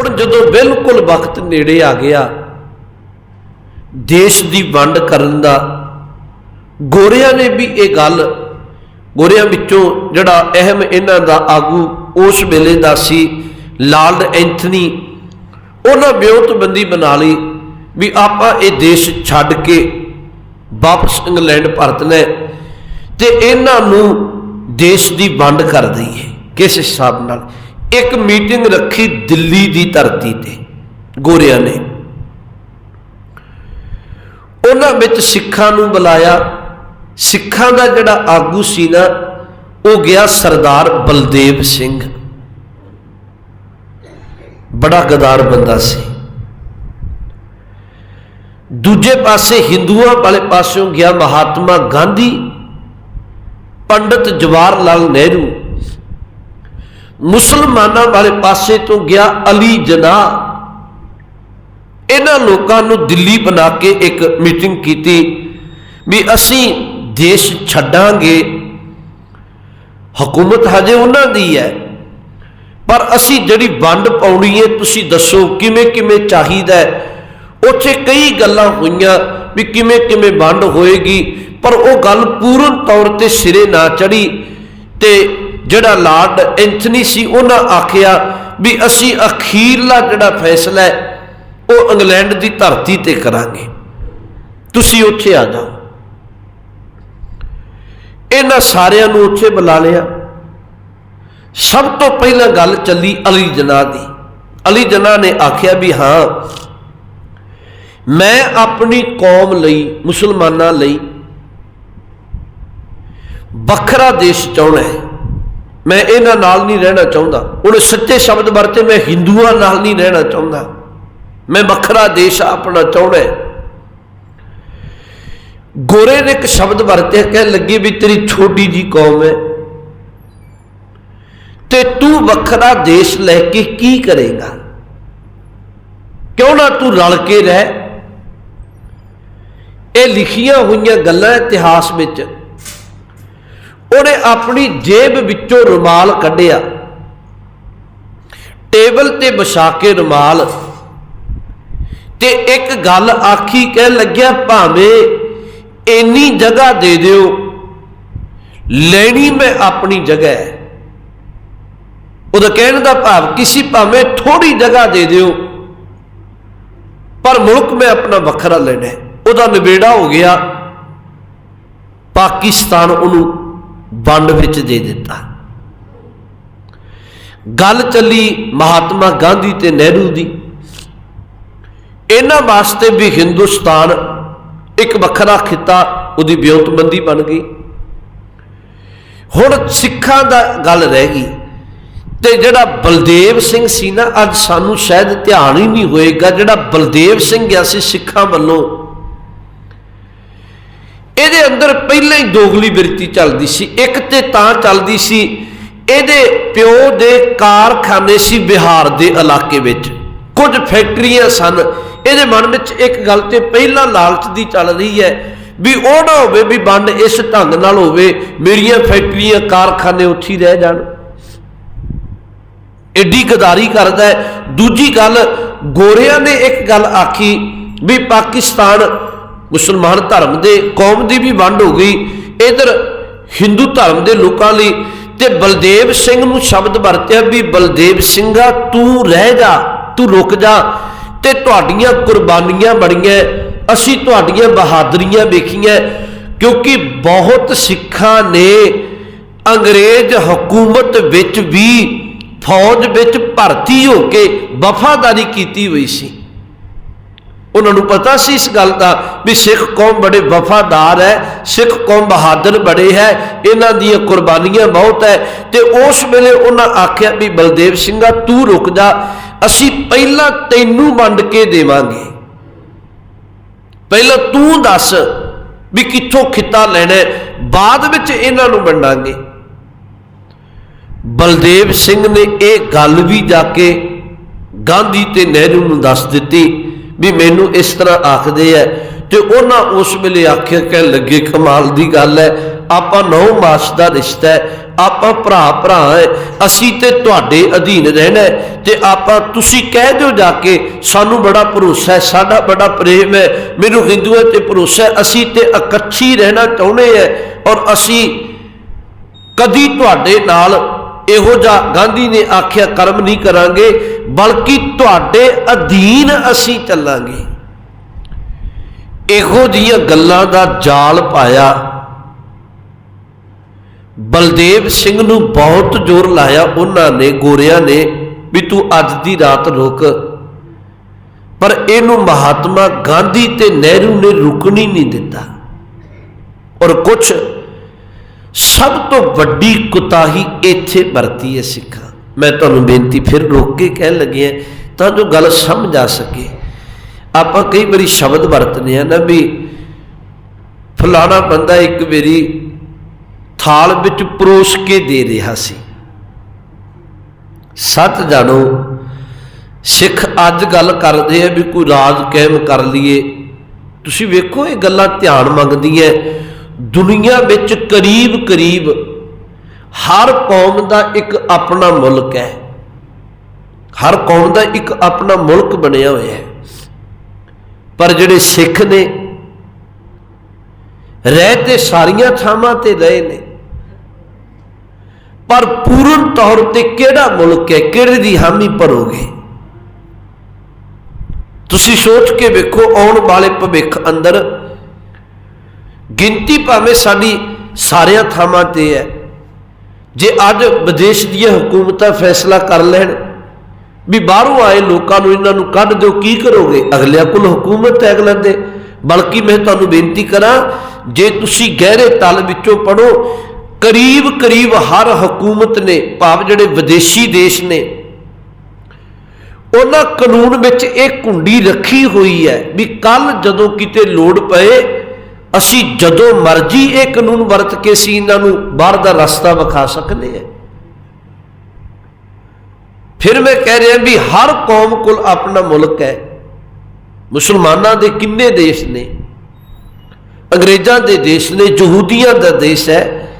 ਹੁਣ ਜਦੋਂ ਬਿਲਕੁਲ ਵਕਤ ਨੇੜੇ ਆ ਗਿਆ, ਦੇਸ਼ ਦੀ ਵੰਡ ਕਰਨ ਦਾ, ਗੋਰਿਆਂ ਨੇ ਵੀ ਇਹ ਗੱਲ, ਗੋਰਿਆਂ ਵਿੱਚੋਂ ਜਿਹੜਾ ਅਹਿਮ ਇਹਨਾਂ ਦਾ ਆਗੂ ਉਸ ਵੇਲੇ ਦਾ ਸੀ, ਲਾਰਡ ਐਂਥਨੀ, ਉਹਨਾਂ ਵਿਉਂਤਬੰਦੀ ਬਣਾ ਲਈ ਵੀ ਆਪਾਂ ਇਹ ਦੇਸ਼ ਛੱਡ ਕੇ ਵਾਪਸ ਇੰਗਲੈਂਡ ਪਰਤਣਾ ਹੈ ਤੇ ਇਹਨਾਂ ਨੂੰ ਦੇਸ਼ ਦੀ ਵੰਡ ਕਰ ਦਈਏ, ਕਿਸ ਹਿਸਾਬ ਨਾਲ? ਇੱਕ ਮੀਟਿੰਗ ਰੱਖੀ ਦਿੱਲੀ ਦੀ ਧਰਤੀ ਤੇ, ਗੋਰਿਆਂ ਨੇ। ਉਹਨਾਂ ਵਿੱਚ ਸਿੱਖਾਂ ਨੂੰ ਬੁਲਾਇਆ। ਸਿੱਖਾਂ ਦਾ ਜਿਹੜਾ ਆਗੂ ਸੀ ਨਾ, ਉਹ ਗਿਆ ਸਰਦਾਰ ਬਲਦੇਵ ਸਿੰਘ। ਬੜਾ ਗਦਾਰ ਬੰਦਾ ਸੀ। ਦੂਜੇ ਪਾਸੇ ਹਿੰਦੂਆਂ ਵਾਲੇ ਪਾਸਿਓਂ ਗਿਆ ਮਹਾਤਮਾ ਗਾਂਧੀ, ਪੰਡਤ ਜਵਾਹਰ ਲਾਲ ਨਹਿਰੂ। ਮੁਸਲਮਾਨਾਂ ਵਾਲੇ ਪਾਸੇ ਤੋਂ ਗਿਆ ਅਲੀ ਜਨਾਹ। ਇਹਨਾਂ ਲੋਕਾਂ ਨੂੰ ਦਿੱਲੀ ਬਣਾ ਕੇ ਇੱਕ ਮੀਟਿੰਗ ਕੀਤੀ ਵੀ ਅਸੀਂ ਦੇਸ਼ ਛੱਡਾਂਗੇ। ਹਕੂਮਤ ਹਜੇ ਉਹਨਾਂ ਦੀ ਹੈ, ਪਰ ਅਸੀਂ ਜਿਹੜੀ ਵੰਡ ਪਾਉਣੀ ਹੈ, ਤੁਸੀਂ ਦੱਸੋ ਕਿਵੇਂ ਕਿਵੇਂ ਚਾਹੀਦਾ ਉੱਥੇ ਕਈ ਗੱਲਾਂ ਹੋਈਆਂ ਵੀ ਕਿਵੇਂ ਕਿਵੇਂ ਵੰਡ ਹੋਏਗੀ, ਪਰ ਉਹ ਗੱਲ ਪੂਰਨ ਤੌਰ ਤੇ ਸਿਰੇ ਨਾ ਚੜੀ ਤੇ ਜਿਹੜਾ ਲਾਰਡ ਐਂਥਨੀ ਸੀ, ਉਹਨਾਂ ਆਖਿਆ ਵੀ ਅਸੀਂ ਅਖੀਰਲਾ ਜਿਹੜਾ ਫੈਸਲਾ ਹੈ, ਉਹ ਇੰਗਲੈਂਡ ਦੀ ਧਰਤੀ ਤੇ ਕਰਾਂਗੇ। ਤੁਸੀਂ ਉੱਥੇ ਆ ਜਾਓ। ਇਹਨਾਂ ਸਾਰਿਆਂ ਨੂੰ ਉੱਥੇ ਬੁਲਾ ਲਿਆ। ਸਭ ਤੋਂ ਪਹਿਲਾਂ ਗੱਲ ਚੱਲੀ ਅਲੀ ਜਨਾ ਦੀ। ਅਲੀ ਜਨਾ ਨੇ ਆਖਿਆ ਵੀ ਹਾਂ, ਮੈਂ ਆਪਣੀ ਕੌਮ ਲਈ, ਮੁਸਲਮਾਨਾਂ ਲਈ ਵੱਖਰਾ ਦੇਸ਼ ਚਾਹੁੰਦਾ ਹੈ। ਮੈਂ ਇਹਨਾਂ ਨਾਲ ਨਹੀਂ ਰਹਿਣਾ ਚਾਹੁੰਦਾ। ਉਹਨੇ ਸੱਚੇ ਸ਼ਬਦ ਵਰਤੇ ਮੈਂ ਹਿੰਦੂਆਂ ਨਾਲ ਨਹੀਂ ਰਹਿਣਾ ਚਾਹੁੰਦਾ। ਮੈਂ ਵੱਖਰਾ ਦੇਸ਼ ਆਪਣਾ ਚਾਹੁੰਦਾ ਗੋਰੇ ਨੇ ਇੱਕ ਸ਼ਬਦ ਵਰਤਿਆ ਕਹਿ ਲੱਗੀ ਵੀ ਤੇਰੀ ਛੋਟੀ ਜੀ ਕੌਮ ਹੈ। ਤੇ ਤੂੰ ਵੱਖਰਾ ਦੇਸ਼ ਲੈ ਕੇ ਕੀ ਕਰੇਗਾ? ਕਿਉਂ ਨਾ ਤੂੰ ਰਲ ਕੇ ਰਹਿ? ਇਹ ਲਿਖੀਆਂ ਹੋਈਆਂ ਗੱਲਾਂ ਇਤਿਹਾਸ ਵਿੱਚ ਉਹਨੇ ਆਪਣੀ ਜੇਬ ਵਿੱਚੋਂ ਰੁਮਾਲ ਕੱਢਿਆ। ਟੇਬਲ ਤੇ ਵਿਛਾ ਕੇ ਰੁਮਾਲ। ਤੇ ਇੱਕ ਗੱਲ ਆਖੀ ਕਹਿ ਲੱਗਿਆ, ਭਾਵੇਂ ਇੰਨੀ ਜਗ੍ਹਾ ਦੇ ਦਿਓ, ਲੈਣੀ ਮੈਂ ਆਪਣੀ ਜਗ੍ਹਾ ਹੈ। ਉਹਦਾ ਕਹਿਣ ਦਾ ਭਾਵ, ਕਿਸੇ ਭਾਵੇਂ ਥੋੜੀ ਜਗ੍ਹਾ ਦੇ ਦਿਓ, ਪਰ ਮੁਲਕ ਮੈਂ ਆਪਣਾ ਵੱਖਰਾ ਲੈਣਾ ਉਹਦਾ ਨਿਬੇੜਾ ਹੋ ਗਿਆ। ਪਾਕਿਸਤਾਨ ਉਹਨੂੰ ਵੰਡ ਵਿੱਚ ਦੇ ਦਿੱਤਾ। ਗੱਲ ਚੱਲੀ ਮਹਾਤਮਾ ਗਾਂਧੀ ਤੇ ਨਹਿਰੂ ਦੀ। ਇਹਨਾਂ ਵਾਸਤੇ ਵੀ ਹਿੰਦੁਸਤਾਨ ਇੱਕ ਵੱਖਰਾ ਖਿੱਤਾ, ਉਹਦੀ ਵਿਉਂਤਬੰਦੀ ਬਣ ਗਈ। ਹੁਣ ਸਿੱਖਾਂ ਦਾ ਗੱਲ ਰਹਿ ਗਈ ਤੇ ਜਿਹੜਾ ਬਲਦੇਵ ਸਿੰਘ ਸੀ ਨਾ, ਅੱਜ ਸਾਨੂੰ ਸ਼ਾਇਦ ਧਿਆਨ ਹੀ ਨਹੀਂ ਹੋਏਗਾ ਜਿਹੜਾ ਬਲਦੇਵ ਸਿੰਘ ਗਿਆ ਸੀ ਸਿੱਖਾਂ ਵੱਲੋਂ। ਇਹਦੇ ਅੰਦਰ ਪਹਿਲਾਂ ਹੀ ਦੋਗਲੀ ਬਿਰਤੀ ਚੱਲਦੀ ਸੀ, ਇੱਕ ਤੇ ਤਾਂ ਚੱਲਦੀ ਸੀ, ਇਹਦੇ ਪਿਓ ਦੇ ਕਾਰਖਾਨੇ ਸੀ ਬਿਹਾਰ ਦੇ ਇਲਾਕੇ ਵਿੱਚ। ਕੁਝ ਫੈਕਟਰੀਆਂ ਸਨ। ਇਹਦੇ ਮਨ ਵਿੱਚ ਇੱਕ ਗੱਲ ਤੇ ਪਹਿਲਾਂ ਲਾਲਚ ਦੀ ਚੱਲ ਰਹੀ ਹੈ ਵੀ ਉਹ ਨਾ ਹੋਵੇ ਵੀ ਵੰਡ ਇਸ ਢੰਗ ਨਾਲ ਹੋਵੇ, ਮੇਰੀਆਂ ਫੈਕਟਰੀਆਂ, ਕਾਰਖਾਨੇ ਉੱਥੇ ਰਹਿ ਜਾਣ। ਐਡੀ ਗਦਾਰੀ ਕਰਦਾ ਦੂਜੀ ਗੱਲ, ਗੋਰਿਆਂ ਨੇ ਇੱਕ ਗੱਲ ਆਖੀ ਵੀ ਪਾਕਿਸਤਾਨ ਮੁਸਲਮਾਨ ਧਰਮ ਦੇ ਕੌਮ ਦੀ ਵੀ ਵੰਡ ਹੋ ਗਈ। ਇਧਰ ਹਿੰਦੂ ਧਰਮ ਦੇ ਲੋਕਾਂ ਲਈ ਤੇ ਬਲਦੇਵ ਸਿੰਘ ਨੂੰ ਸ਼ਬਦ ਵਰਤਿਆ ਵੀ, ਬਲਦੇਵ ਸਿੰਘਾ, ਤੂੰ ਰਹਿ ਜਾ, ਤੂੰ ਰੁਕ ਜਾ। ਤੇ ਤੁਹਾਡੀਆਂ ਕੁਰਬਾਨੀਆਂ ਬੜੀਆਂ ਅਸੀਂ ਤੁਹਾਡੀਆਂ ਬਹਾਦਰੀਆਂ ਵੇਖੀਆਂ, ਕਿਉਂਕਿ ਬਹੁਤ ਸਿੱਖਾਂ ਨੇ ਅੰਗਰੇਜ਼ ਹਕੂਮਤ ਵਿੱਚ ਵੀ ਫੌਜ ਵਿੱਚ ਭਰਤੀ ਹੋ ਕੇ ਵਫਾਦਾਰੀ ਕੀਤੀ ਹੋਈ ਸੀ। ਉਹਨਾਂ ਨੂੰ ਪਤਾ ਸੀ ਇਸ ਗੱਲ ਦਾ ਵੀ ਸਿੱਖ ਕੌਮ ਬੜੇ ਵਫਾਦਾਰ ਹੈ, ਸਿੱਖ ਕੌਮ ਬਹਾਦਰ ਬੜੇ ਹੈ, ਇਹਨਾਂ ਦੀਆਂ ਕੁਰਬਾਨੀਆਂ ਬਹੁਤ ਹੈ ਤੇ ਉਸ ਵੇਲੇ ਉਹਨਾਂ ਆਖਿਆ ਵੀ ਬਲਦੇਵ ਸਿੰਘਾ ਤੂੰ ਰੁਕ ਜਾ, ਅਸੀਂ ਪਹਿਲਾਂ ਤੈਨੂੰ ਵੰਡ ਕੇ ਦੇਵਾਂਗੇ। ਪਹਿਲਾਂ ਤੂੰ ਦੱਸ ਵੀ ਕਿੱਥੋਂ ਖਿੱਤਾ ਲੈਣਾ ਬਾਅਦ ਵਿੱਚ ਇਹਨਾਂ ਨੂੰ ਵੰਡਾਂਗੇ। ਬਲਦੇਵ ਸਿੰਘ ਨੇ ਇਹ ਗੱਲ ਵੀ ਜਾ ਕੇ ਗਾਂਧੀ ਤੇ ਨਹਿਰੂ ਨੂੰ ਦੱਸ ਦਿੱਤੀ ਵੀ ਮੈਨੂੰ ਇਸ ਤਰ੍ਹਾਂ ਆਖਦੇ ਐ ਤੇ ਉਹਨਾਂ ਉਸ ਵੇਲੇ ਆਖਿਆ ਕਹਿ ਲੱਗੇ, ਕਮਾਲ ਦੀ ਗੱਲ ਹੈ ਆਪਾਂ ਨੌ ਮਾਸ ਦਾ ਰਿਸ਼ਤਾ ਹੈ ਆਪਾਂ ਭਰਾ ਭਰਾ ਹੈ ਅਸੀਂ ਤੇ ਤੁਹਾਡੇ ਅਧੀਨ ਰਹਿਣਾ ਹੈ ਤੇ ਆਪਾਂ ਤੁਸੀਂ ਕਹਿ ਦਿਓ ਜਾ ਕੇ ਸਾਨੂੰ ਬੜਾ ਭਰੋਸਾ ਹੈ ਸਾਡਾ ਬੜਾ ਪ੍ਰੇਮ ਹੈ ਮੈਨੂੰ ਹਿੰਦੂਆਂ ਤੇ ਭਰੋਸਾ ਹੈ ਅਸੀਂ ਤੇ ਇਕੱਠੀ ਰਹਿਣਾ ਚਾਹੁੰਦੇ ਹੈ ਔਰ ਅਸੀਂ ਕਦੀ ਤੁਹਾਡੇ ਨਾਲ ਇਹੋ ਜਿਹਾ ਗਾਂਧੀ ਨੇ ਆਖਿਆ, ਕਰਮ ਨਹੀਂ ਕਰਾਂਗੇ, ਬਲਕਿ ਤੁਹਾਡੇ ਅਧੀਨ ਅਸੀਂ ਚੱਲਾਂਗੇ। ਇਹੋ ਜਿਹੀਆਂ ਗੱਲਾਂ ਦਾ ਜਾਲ ਪਾਇਆ। ਬਲਦੇਵ ਸਿੰਘ ਨੂੰ ਬਹੁਤ ਜ਼ੋਰ ਲਾਇਆ। ਉਹਨਾਂ ਨੇ, ਗੋਰਿਆਂ ਨੇ, ਵੀ ਤੂੰ ਅੱਜ ਦੀ ਰਾਤ ਰੁਕ। ਪਰ ਇਹਨੂੰ ਮਹਾਤਮਾ ਗਾਂਧੀ ਤੇ ਨਹਿਰੂ ਨੇ ਰੁਕਣੀ ਨਹੀਂ ਦਿੱਤਾ। ਔਰ ਕੁਝ ਸਭ ਤੋਂ ਵੱਡੀ ਕੁਤਾਹੀ ਇੱਥੇ ਵਰਤੀ ਹੈ ਸਿੱਖਾਂ। ਮੈਂ ਤੁਹਾਨੂੰ ਬੇਨਤੀ ਫਿਰ ਰੋਕ ਕੇ ਕਹਿਣ ਲੱਗਿਆ ਤਾਂ ਜੋ ਗੱਲ ਸਮਝ ਆ ਸਕੇ। ਆਪਾਂ ਕਈ ਵਾਰੀ ਸ਼ਬਦ ਵਰਤਦੇ ਆ ਨਾ ਵੀ ਫਲਾਣਾ ਬੰਦਾ ਇੱਕ ਵਾਰੀ ਥਾਲ ਵਿੱਚ ਪਰੋਸ ਕੇ ਦੇ ਰਿਹਾ ਸੀ। ਸੱਚ ਜਾਣੋ, ਸਿੱਖ ਅੱਜ ਗੱਲ ਕਰਦੇ ਆ ਵੀ ਕੋਈ ਰਾਜ ਕਾਇਮ ਕਰ ਲਈਏ। ਤੁਸੀਂ ਵੇਖੋ ਇਹ ਗੱਲਾਂ ਧਿਆਨ ਮੰਗਦੀਆਂ ਦੁਨੀਆ ਵਿੱਚ ਕਰੀਬ ਕਰੀਬ ਹਰ ਕੌਮ ਦਾ ਇੱਕ ਆਪਣਾ ਮੁਲਕ ਹੈ। ਹਰ ਕੌਮ ਦਾ ਇੱਕ ਆਪਣਾ ਮੁਲਕ ਬਣਿਆ ਹੋਇਆ ਹੈ। ਪਰ ਜਿਹੜੇ ਸਿੱਖ ਨੇ, ਰਹਿ ਤੇ ਸਾਰੀਆਂ ਥਾਵਾਂ ਤੇ ਰਹੇ ਨੇ, ਪਰ ਪੂਰਨ ਤੌਰ ਤੇ ਕਿਹੜਾ ਮੁਲਕ ਹੈ, ਕਿਹੜੇ ਦੀ ਹਾਮੀ ਭਰੋਗੇ? ਤੁਸੀਂ ਸੋਚ ਕੇ ਵੇਖੋ, ਆਉਣ ਵਾਲੇ ਭਵਿੱਖ ਅੰਦਰ ਗਿਣਤੀ ਭਾਵੇਂ ਸਾਡੀ ਸਾਰਿਆਂ ਥਾਵਾਂ ਤੇ ਹੈ। ਜੇ ਅੱਜ ਵਿਦੇਸ਼ ਦੀਆਂ ਹਕੂਮਤਾਂ ਫੈਸਲਾ ਕਰ ਲੈਣ ਵੀ ਬਾਹਰੋਂ ਆਏ ਲੋਕਾਂ ਨੂੰ ਇਹਨਾਂ ਨੂੰ ਕੱਢ ਦਿਓ, ਕੀ ਕਰੋਗੇ? ਅਗਲਿਆਂ ਕੋਲ ਹਕੂਮਤ ਹੈ ਅਗਲਿਆਂ ਦੇ ਬਲਕਿ ਮੈਂ ਤੁਹਾਨੂੰ ਬੇਨਤੀ ਕਰਾਂ, ਜੇ ਤੁਸੀਂ ਗਹਿਰੇ ਤਲ ਵਿੱਚੋਂ ਪੜੋ ਕਰੀਬ ਕਰੀਬ ਹਰ ਹਕੂਮਤ ਨੇ, ਭਾਵ ਜਿਹੜੇ ਵਿਦੇਸ਼ੀ ਦੇਸ਼ ਨੇ, ਉਹਨਾਂ ਕਾਨੂੰਨ ਵਿੱਚ ਇਹ ਕੁੰਡੀ ਰੱਖੀ ਹੋਈ ਹੈ ਵੀ ਕੱਲ ਜਦੋਂ ਕਿਤੇ ਲੋੜ ਪਏ ਅਸੀਂ ਜਦੋਂ ਮਰਜ਼ੀ ਇਹ ਕਾਨੂੰਨ ਵਰਤ ਕੇ ਸੀ ਇਹਨਾਂ ਨੂੰ ਬਾਹਰ ਦਾ ਰਸਤਾ ਵਿਖਾ ਸਕਦੇ ਹਾਂ। ਫਿਰ ਮੈਂ ਕਹਿ ਰਿਹਾ ਵੀ ਹਰ ਕੌਮ ਕੋਲ ਆਪਣਾ ਮੁਲਕ ਹੈ। ਮੁਸਲਮਾਨਾਂ ਦੇ ਕਿੰਨੇ ਦੇਸ਼ ਨੇ? ਅੰਗਰੇਜ਼ਾਂ ਦੇ ਦੇਸ਼ ਨੇ, ਯਹੂਦੀਆਂ ਦਾ ਦੇਸ਼ ਹੈ।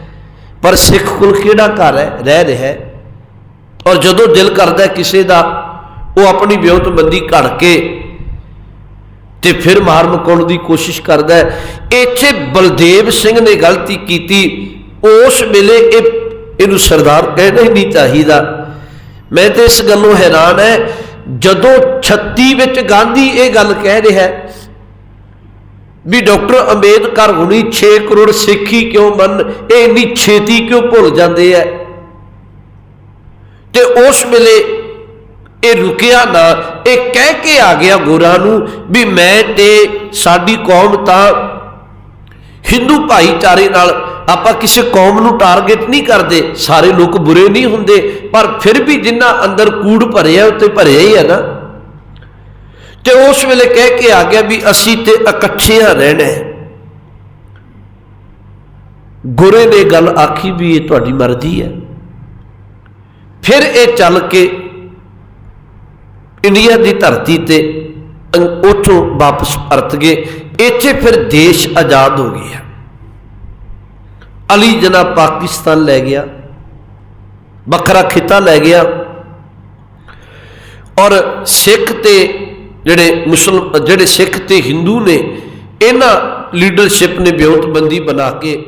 ਪਰ ਸਿੱਖ ਕੋਲ ਕਿਹੜਾ ਘਰ ਹੈ? ਰਹਿ ਰਿਹਾ ਹੈ। ਔਰ ਜਦੋਂ ਦਿਲ ਕਰਦਾ ਕਿਸੇ ਦਾ, ਉਹ ਆਪਣੀ ਵਿਉਂਤਬੰਦੀ ਘੜ ਕੇ ਤੇ ਫਿਰ ਮਾਰ ਮਕਾਉਣ ਦੀ ਕੋਸ਼ਿਸ਼ ਕਰਦਾ ਹੈ। ਇੱਥੇ ਬਲਦੇਵ ਸਿੰਘ ਨੇ ਗਲਤੀ ਕੀਤੀ। ਉਸ ਵੇਲੇ ਇਹ, ਇਹਨੂੰ ਸਰਦਾਰ ਕਹਿਣਾ ਹੀ ਨਹੀਂ ਚਾਹੀਦਾ। ਮੈਂ ਤੇ ਇਸ ਗੱਲੋਂ ਹੈਰਾਨ ਹੈ, ਜਦੋਂ 36 ਵਿੱਚ ਗਾਂਧੀ ਇਹ ਗੱਲ ਕਹਿ ਰਿਹਾ ਹੈ ਵੀ ਡਾਕਟਰ ਅੰਬੇਦਕਰ ਹੁਣੀ 6 ਕਰੋੜ ਸਿੱਖੀ ਕਿਉਂ ਮੰਨ ਇਹ ਇੰਨੀ ਛੇਤੀ ਕਿਉਂ ਭੁੱਲ ਜਾਂਦੇ ਐ ਤੇ ਉਸ ਵੇਲੇ ਇਹ ਰੁਕਿਆ ਨਾ, ਇਹ ਕਹਿ ਕੇ ਆ ਗਿਆ ਗੋਰਾ ਨੂੰ ਵੀ ਮੈਂ ਤੇ ਸਾਡੀ ਕੌਮ ਤਾਂ ਹਿੰਦੂ ਭਾਈਚਾਰੇ ਨਾਲ ਆਪਾਂ ਕਿਸੇ ਕੌਮ ਨੂੰ ਟਾਰਗੇਟ ਨਹੀਂ ਕਰਦੇ। ਸਾਰੇ ਲੋਕ ਬੁਰੇ ਨਹੀਂ ਹੁੰਦੇ, ਪਰ ਫਿਰ ਵੀ ਜਿੰਨਾ ਅੰਦਰ ਕੂੜ ਭਰਿਆ, ਉੱਤੇ ਭਰਿਆ ਹੀ ਹੈ ਨਾ। ਤੇ ਉਸ ਵੇਲੇ ਕਹਿ ਕੇ ਆ ਗਿਆ ਵੀ ਅਸੀਂ ਤੇ ਇਕੱਠਿਆਂ ਰਹਿਣਾ ਗੁਰੇ ਨੇ ਗੱਲ ਆਖੀ ਵੀ ਇਹ ਤੁਹਾਡੀ ਮਰਜ਼ੀ ਹੈ। ਫਿਰ ਇਹ ਚੱਲ ਕੇ ਇੰਡੀਆ ਦੀ ਧਰਤੀ ਤੇ ਅੰ- ਉੱਥੋਂ ਵਾਪਸ ਪਰਤ ਗਏ। ਇੱਥੇ ਫਿਰ ਦੇਸ਼ ਆਜ਼ਾਦ ਹੋ ਗਿਆ। ਅਲੀ ਜਨਾ ਪਾਕਿਸਤਾਨ ਲੈ ਗਿਆ। ਵੱਖਰਾ ਖਿੱਤਾ ਲੈ ਗਿਆ। ਔਰ ਸਿੱਖ ਤੇ ਜਿਹੜੇ ਮੁਸਲਮ ਜਿਹੜੇ ਸਿੱਖ ਤੇ ਹਿੰਦੂ ਨੇ, ਇਹਨਾਂ ਲੀਡਰਸ਼ਿਪ ਨੇ ਵਿਉਂਤਬੰਦੀ ਬਣਾ ਕੇ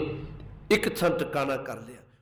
ਇੱਕ ਥਾਂ ਟਿਕਾਣਾ ਕਰ ਲਿਆ।